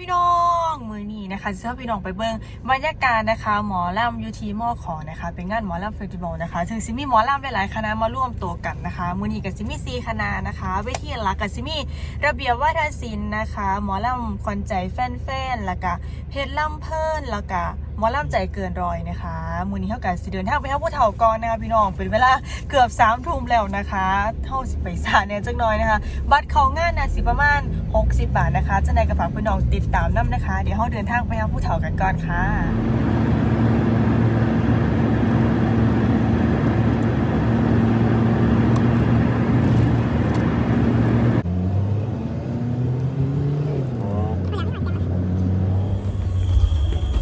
พี่น้องมือนี้นะคะเสื้อพี่น้องไปเบิ้งบรรยากาศนะคะ หมอลำยูทีมอขอนะคะ เป็นงานหมอลำเฟสติวัลนะคะถึงซิมี่หมอลำหลายๆคณะมาร่วมตัวกันนะคะมือนี้กับซิมี่ซีคณะนะคะเวทีหลักกับซิมี่ระเบียบวัฒนศิลป์นะคะ หมอลำควันใจแฟนๆแล้วก็เพชรลำเพิ่นแล้วก็ หมอล่ำใจเกินรอยนะคะมือนี้เท่ากับสิเดินทางไปหาผู้เฒ่าก่อนนะคะพี่น้องเป็นเวลาเกือบสามทุ่มแล้วนะคะเท่าสิไปซาเนี่ยจังน้อยนะคะ บัตรเขางานนะสิประมาณ 60 บาทนะคะจะในกระเป๋าพี่น้องติดตามน้ำนะคะ เดี๋ยวเราเดินทางไปหาผู้เฒ่ากันก่อนค่ะ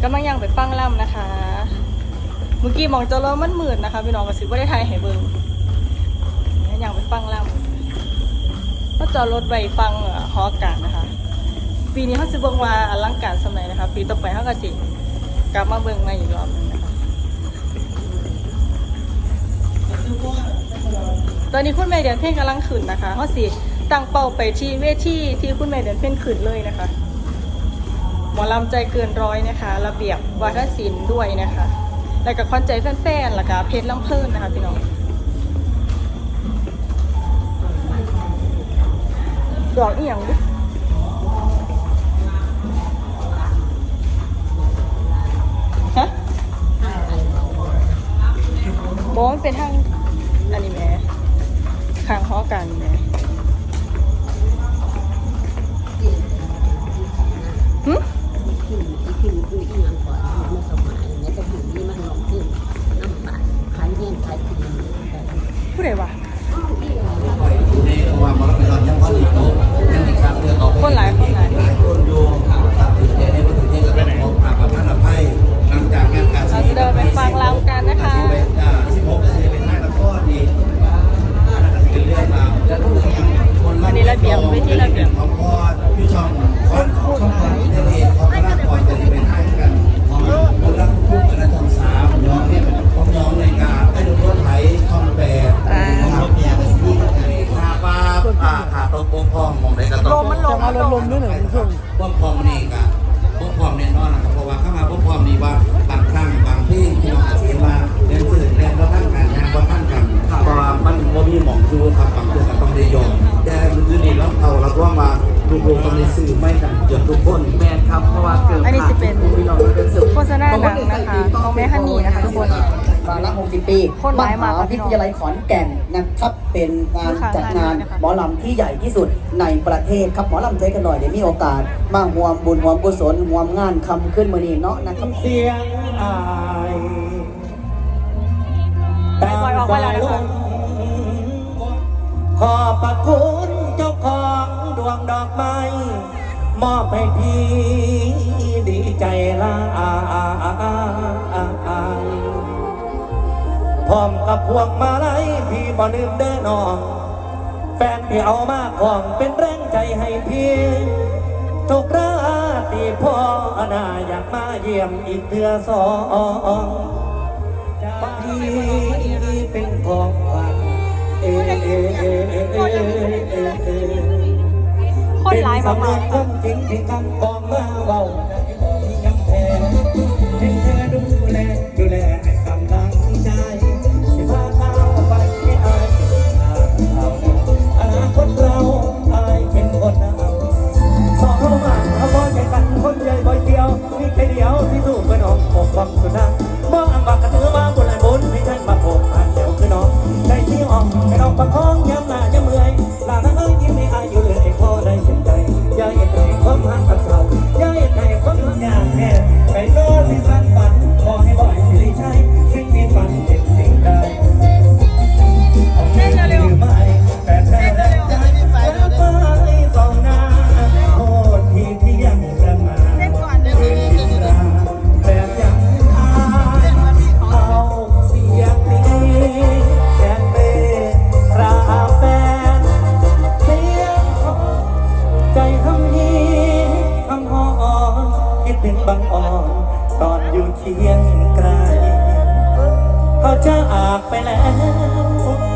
กำลังยังไปฟังล่ำนะคะ เมื่อกี้มองจอแล้วมันหมื่นนะคะพี่น้องก็สิว่าได้ไทยให้เบิ่งยังไปฟังล่ำก็จอรถไปฟังเอ่อฮอการนะคะ ปีนี้เขาจะเบิ่งว่าอลังการสมัยนะคะ ปีต่อไปเขาก็สิกลับมาเบิ่งมาอีกรอบหนึงนะคะตอนนี้คุณแม่เดือนเพ่งกำลังขึ้นนะคะเขาสิตั้งเป้าไปที่เวทีที่คุณแม่เดือนเพ่งขึ้นเลยนะคะ มอลำใจเกินร้อยนะคะ ระเบียบวัฒนศิลป์ด้วยนะคะ แล้วก็ควันใจแฟนๆแล้วก็เพชรลำเพลินนะคะพี่น้องดอกอียังดิฮะบอกว่ามันเป็นทางอันนี้แม่ข้างหอกันแหม่ ว่ามาลูกๆต้องได้สื่อไม่กันเกือบทุกคนแมนครับเพราะว่าเกิดอันนี้จะเป็นพี่น้องเป็นสุดโฆษณาหนังนะคะของแม่ฮันนี่นะคะทุกคนมาละ60 ปีคนร้ายมากครับหพี่วิน้องทยาลัยขอนแก่นนะครับ เป็นงานจัดงานนะคะหมอลำที่ใหญ่ที่สุดในประเทศครับหมอลำใจกันหน่อยเดี๋ยวมีโอกาส มาห่วมบุญห่วมกุศลห่วมงานคำขึ้นมือนี้เนาะนะครับเสียงอายปล่อยออกมาแล้วนะคะขอบพระคุณเจ้าของ ดวงดอกไม้ มอบให้พี่ดีใจลาอพร้อมกับพวงมาลัยพี่บ่ลืมเด้นองแฟนพี่เอามาของเป็นแรงใจให้พี่ทุกราตีพ่อนาอยากมาเยี่ยมอีกเดือสองพี่เป็นของขวัญเอเอเอเอเอเอ คนร้ายมากเป็นๆสำเนียมจริงที่กำกองมาเบาที่ยังแพ้ให้เธอดูแลดูแลให้กำลังใจสิพาเท้าไปให้อายเอาอนาคตเราอายเป็นคนนำสองเรามาเอาบอใจกันคนใหญ่บอยเดียวมีแค่เดียวที่สู้เพื่อนองปกป้องสุนั เคียงไกลเขาจะอาบไปแล้ว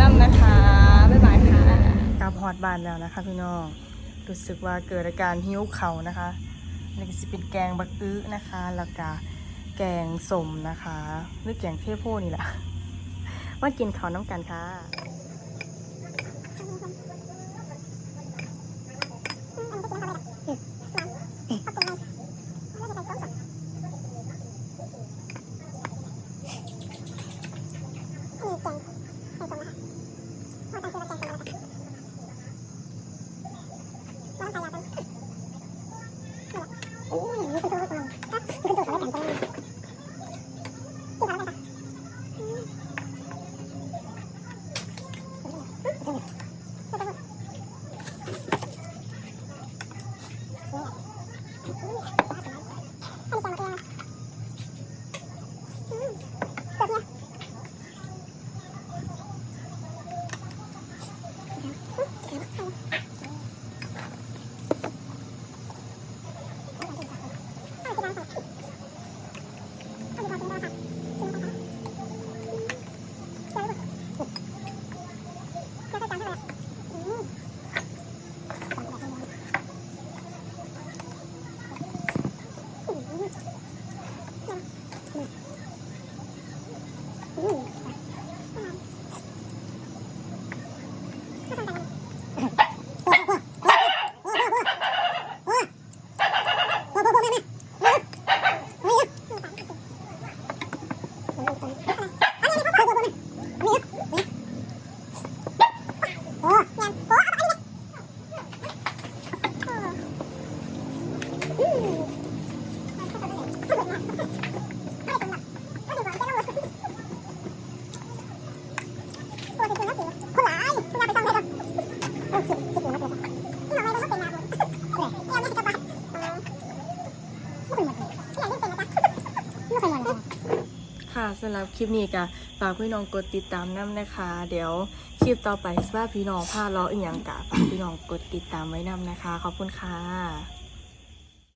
น้ำนะคะ บ๊ายบายค่ะกลับฮอดบ้านแล้วนะคะพี่น้อง รู้สึกว่าเกิดอาการหิ้วเข่านะคะนี่ก็จะเป็นแกงบักอื้อนะคะ แล้วก็แกงสมนะคะนึกแกงเทพโพนี่แหละว่ากินข้าวน้ำกันค่ะ Okay. ำหรับคลิปนี้ก็ฝากพี่น้องกดติดตามน้ำนะคะ เดี๋ยวคลิปต่อไปว่าพี่น้องพาล้ออีกอย่างกะฝากพี่น้องกดติดตามไว้น้ำนะคะ ขอบคุณค่ะ